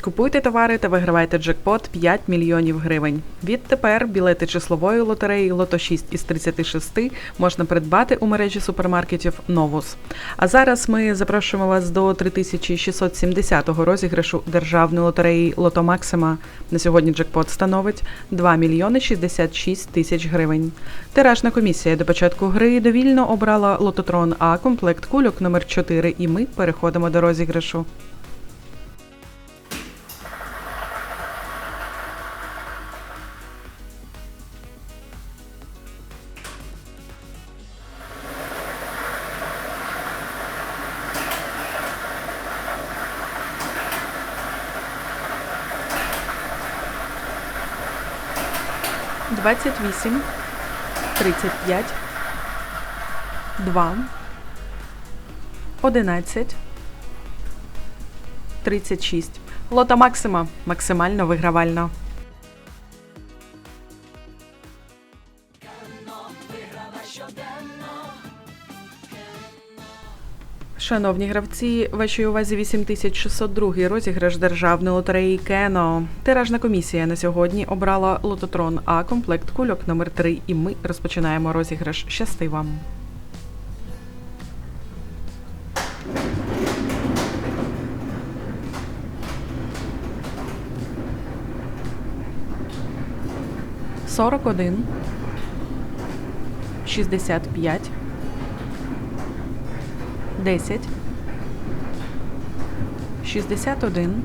Купуйте товари та вигравайте джекпот 5 мільйонів гривень. Відтепер білети числової лотереї Лото 6 із 36 можна придбати у мережі супермаркетів Новус. А зараз ми запрошуємо вас до 3670-го розіграшу державної лотереї Лото Максима. На сьогодні джекпот становить 2 мільйони 66 тисяч гривень. Тиражна комісія до початку гри довільно обрала лототрон А комплект кульок номер 4 і ми переходимо до розіграшу. Двадцять вісім, тридцять п'ять, два, одинадцять, тридцять шість. Лота Максима максимально вигравально. Шановні гравці, вашій увазі 8602 розіграш державної лотереї Кено. Тиражна комісія на сьогодні обрала лототрон А комплект кульок номер 3 і ми розпочинаємо розіграш. Щасти вам! Сорок один, шістдесят п'ять, десять, шістдесят один,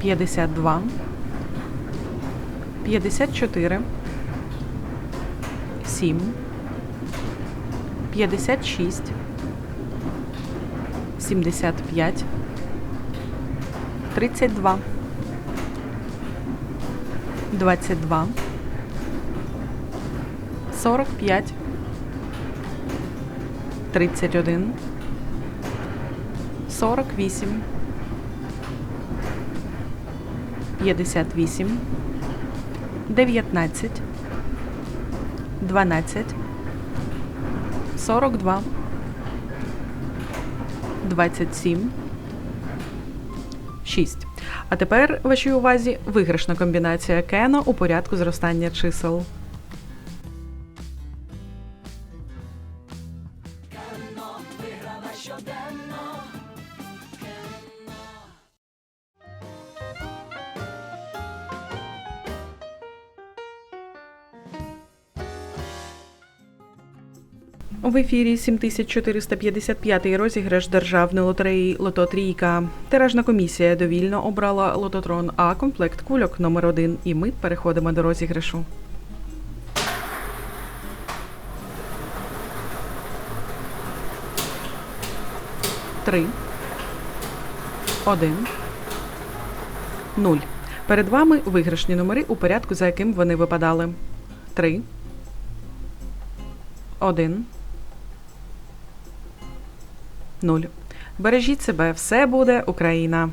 п'ятдесят два, п'ятдесят чотири, сім, п'ятдесят шість, сімдесят п'ять, тридцять два. 22, 45, 31, 48, 58, 19, 12, 42, 27, 6. А тепер вашій увазі виграшна комбінація Кено у порядку зростання чисел. В ефірі 7455 розіграш державної лотереї Лото Трійка. Тиражна комісія довільно обрала лототрон А комплект кульок номер 1 і ми переходимо до розіграшу. Три. Один. Нуль. Перед вами виграшні номери у порядку, за яким вони випадали. Три. Один. Нуль. Бережіть себе, все буде Україна.